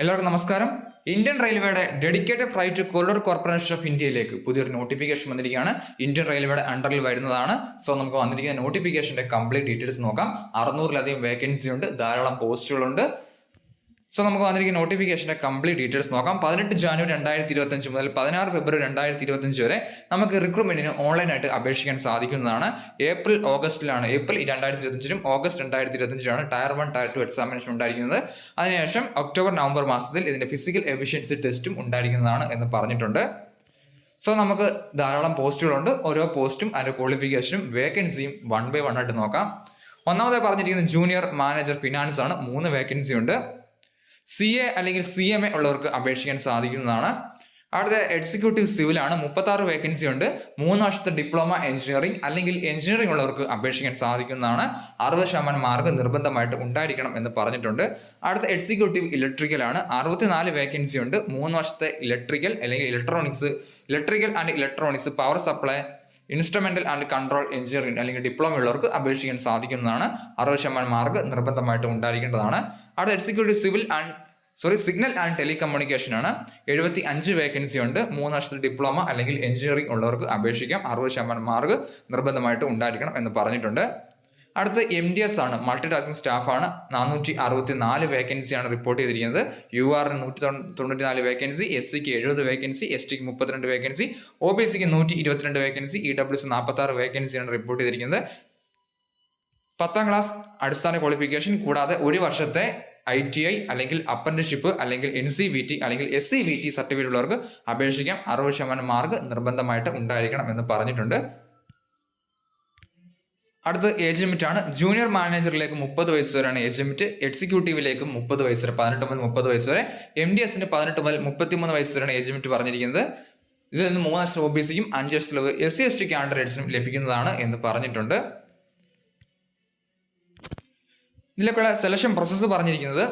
എല്ലാവർക്കും നമസ്കാരം. ഇന്ത്യൻ റെയിൽവേയുടെ dedicated freight corridor corporation of ഇന്ത്യയിലേക്ക് പുതിയൊരു നോട്ടിഫിക്കേഷൻ വന്നിരിക്കുകയാണ്. ഇന്ത്യൻ റെയിൽവേയുടെ അണ്ടറിൽ വരുന്നതാണ്. സോ നമുക്ക് വന്നിരിക്കുന്ന നോട്ടിഫിക്കേഷന്റെ കംപ്ലീറ്റ് ഡീറ്റെയിൽസ് നോക്കാം. അറുന്നൂറിലധികം വേക്കൻസി ഉണ്ട്. ധാരാളം പോസ്റ്റുകളുണ്ട് സോ നമുക്ക് വന്നിരിക്കുന്ന നോട്ടിഫിക്കേഷന്റെ കംപ്ലീറ്റ് ഡീറ്റെയിൽസ് നോക്കാം. പതിനെട്ട് ജാനുവരി രണ്ടായിരത്തി ഇരുപത്തഞ്ച് മുതൽ പതിനാറ് ഫെബ്രുവരി രണ്ടായിരത്തി ഇരുപത്തഞ്ച് വരെ നമുക്ക് റിക്രൂട്ട്മെന്റിന് ഓൺലൈനായിട്ട് അപേക്ഷിക്കാൻ സാധിക്കുന്നതാണ്. ഏപ്രിൽ ഓഗസ്റ്റിലാണ് ഏപ്രിൽ രണ്ടായിരത്തി ഇരുപത്തഞ്ചിലും ഓഗസ്റ്റ് രണ്ടായിരത്തി ഇരുപത്തഞ്ചിലാണ് tier one tier two examination ഉണ്ടായിരിക്കുന്നത്. അതിനുശേഷം ഒക്ടോബർ നവംബർ മാസത്തിൽ ഇതിന്റെ ഫിസിക്കൽ എഫിഷ്യൻസി ടെസ്റ്റും ഉണ്ടായിരിക്കുന്നതാണ് എന്ന് പറഞ്ഞിട്ടുണ്ട്. സോ നമുക്ക് ധാരാളം പോസ്റ്റുകളുണ്ട് ഓരോ പോസ്റ്റും അതിന്റെ ക്വാളിഫിക്കേഷനും വേക്കൻസിയും വൺ ബൈ വൺ ആയിട്ട് നോക്കാം. ഒന്നാമതായി പറഞ്ഞിരിക്കുന്നത് ജൂനിയർ മാനേജർ ഫിനാൻസ് ആണ്. മൂന്ന് വേക്കൻസി ഉണ്ട്. സി എ അല്ലെങ്കിൽ സി എം എ ഉള്ളവർക്ക് അപേക്ഷിക്കാൻ സാധിക്കുന്നതാണ്. അടുത്ത എക്സിക്യൂട്ടീവ് സിവിലാണ് മുപ്പത്തി ആറ് വേക്കൻസി ഉണ്ട്. മൂന്ന് വർഷത്തെ ഡിപ്ലോമ എഞ്ചിനീയറിംഗ് അല്ലെങ്കിൽ എഞ്ചിനീയറിംഗ് ഉള്ളവർക്ക് അപേക്ഷിക്കാൻ സാധിക്കുന്നതാണ്. അറുപത് ശതമാനം മാർക്ക് നിർബന്ധമായിട്ട് ഉണ്ടായിരിക്കണം എന്ന് പറഞ്ഞിട്ടുണ്ട്. അടുത്ത എക്സിക്യൂട്ടീവ് ഇലക്ട്രിക്കൽ ആണ്. അറുപത്തിനാല് വേക്കൻസി ഉണ്ട്. മൂന്ന് വർഷത്തെ ഇലക്ട്രിക്കൽ അല്ലെങ്കിൽ electronics electrical and electronics power supply instrumental and control engineering അല്ലെങ്കിൽ ഡിപ്ലോമ ഉള്ളവർക്ക് അപേക്ഷിക്കാൻ സാധിക്കുന്നതാണ്. അറുപത് ശതമാനം മാർക്ക് നിർബന്ധമായിട്ട് ഉണ്ടായിരിക്കേണ്ടതാണ്. അടുത്ത executive civil and sorry signal and telecommunication ആണ്. എഴുപത്തി അഞ്ച് വേക്കൻസി ഉണ്ട്. മൂന്ന് വർഷത്തെ ഡിപ്ലോമ അല്ലെങ്കിൽ എഞ്ചിനീയറിംഗ് ഉള്ളവർക്ക് അപേക്ഷിക്കാം. അറുപത് ശതമാനം മാർക്ക് നിർബന്ധമായിട്ട് ഉണ്ടായിരിക്കണം എന്ന് പറഞ്ഞിട്ടുണ്ട്. അടുത്ത എം ഡി എസ് ആണ്. മൾട്ടി ടാസ്കിംഗ് സ്റ്റാഫാണ് നാനൂറ്റി അറുപത്തി നാല് വേക്കൻസിയാണ് റിപ്പോർട്ട് ചെയ്തിരിക്കുന്നത്. യു ആറിന് നൂറ്റി തൊണ്ണൂറ്റി നാല് വേക്കൻസി എസ് സിക്ക് എഴുപത് വേക്കൻസി എസ് ടിക്ക് മുപ്പത്തിരണ്ട് വേക്കൻസി ഒ ബി സിക്ക് നൂറ്റി ഇരുപത്തിരണ്ട് വേക്കൻസി ഇ ഡബ്ല്യു സി നാൽപ്പത്തി ആറ് വേക്കൻസിയാണ് റിപ്പോർട്ട് ചെയ്തിരിക്കുന്നത്. പത്താം ക്ലാസ് അടിസ്ഥാന ക്വാളിഫിക്കേഷൻ കൂടാതെ ഒരു വർഷത്തെ ഐ ടി ഐ അല്ലെങ്കിൽ അപ്രന്റിഷിപ്പ് അല്ലെങ്കിൽ എൻ സി വി ടി അല്ലെങ്കിൽ S C V T certificate ഉള്ളവർക്ക് അപേക്ഷിക്കാം. അറുപത് ശതമാനം മാർക്ക് നിർബന്ധമായിട്ട് ഉണ്ടായിരിക്കണം എന്ന് പറഞ്ഞിട്ടുണ്ട്. അടുത്ത ഏജ് ലിമിറ്റ് ആണ്. ജൂനിയർ മാനേജറിലേക്ക് മുപ്പത് വയസ്സ് വരെയാണ് ഏജ് ലിമിറ്റ് എക്സിക്യൂട്ടീവിലേക്ക് മുപ്പത് വയസ്സ് വരെ പതിനെട്ട് മുതൽ മുപ്പത് വയസ്സ് വരെ. എം ഡി എസിന് പതിനെട്ട് മുതൽ മുപ്പത്തിമൂന്ന് വയസ്സ് വരെയാണ് ഏജ് ലിമിറ്റ് പറഞ്ഞിരിക്കുന്നത്. ഇതിൽ നിന്ന് മൂന്ന് വർഷം ഒ ബി സിക്കും അഞ്ച് വർഷത്തിൽ എസ് സി എസ് ടി കാൻഡിഡേറ്റ്സിനും ലഭിക്കുന്നതാണ് എന്ന് പറഞ്ഞിട്ടുണ്ട്. ഇതിലേക്കുള്ള സെലക്ഷൻ പ്രോസസ്സ് പറഞ്ഞിരിക്കുന്നത്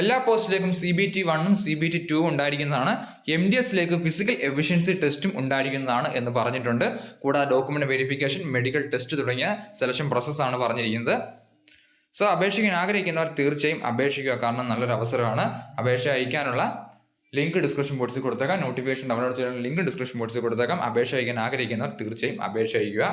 എല്ലാ പോസ്റ്റിലേക്കും സി ബി ടി വണ്ണും സി ബി ടി ടു ഉണ്ടായിരിക്കുന്നതാണ്. എം ഡി എസിലേക്ക് ഫിസിക്കൽ എഫിഷ്യൻസി ടെസ്റ്റും ഉണ്ടായിരിക്കുന്നതാണ് എന്ന് പറഞ്ഞിട്ടുണ്ട്. കൂടാതെ ഡോക്യുമെന്റ് വെരിഫിക്കേഷൻ മെഡിക്കൽ ടെസ്റ്റ് തുടങ്ങിയ സെലക്ഷൻ പ്രോസസ്സാണ് പറഞ്ഞിരിക്കുന്നത്. സോ അപേക്ഷിക്കാൻ ആഗ്രഹിക്കുന്നവർ തീർച്ചയായും അപേക്ഷിക്കുക. കാരണം നല്ലൊരു അവസരമാണ്. അപേക്ഷ അയക്കാനുള്ള ലിങ്ക് ഡിസ്ക്രിപ്ഷൻ ബോക്സിൽ കൊടുത്തേക്കാം. നോട്ടിഫിക്കേഷൻ ഡൗൺലോഡ് ചെയ്യാനുള്ള ലിങ്ക് ഡിസ്ക്രിപ്ഷൻ ബോക്സിൽ കൊടുത്തേക്കാം. അപേക്ഷ അയക്കാൻ ആഗ്രഹിക്കുന്നവർ തീർച്ചയായും അപേക്ഷ അയക്കുക.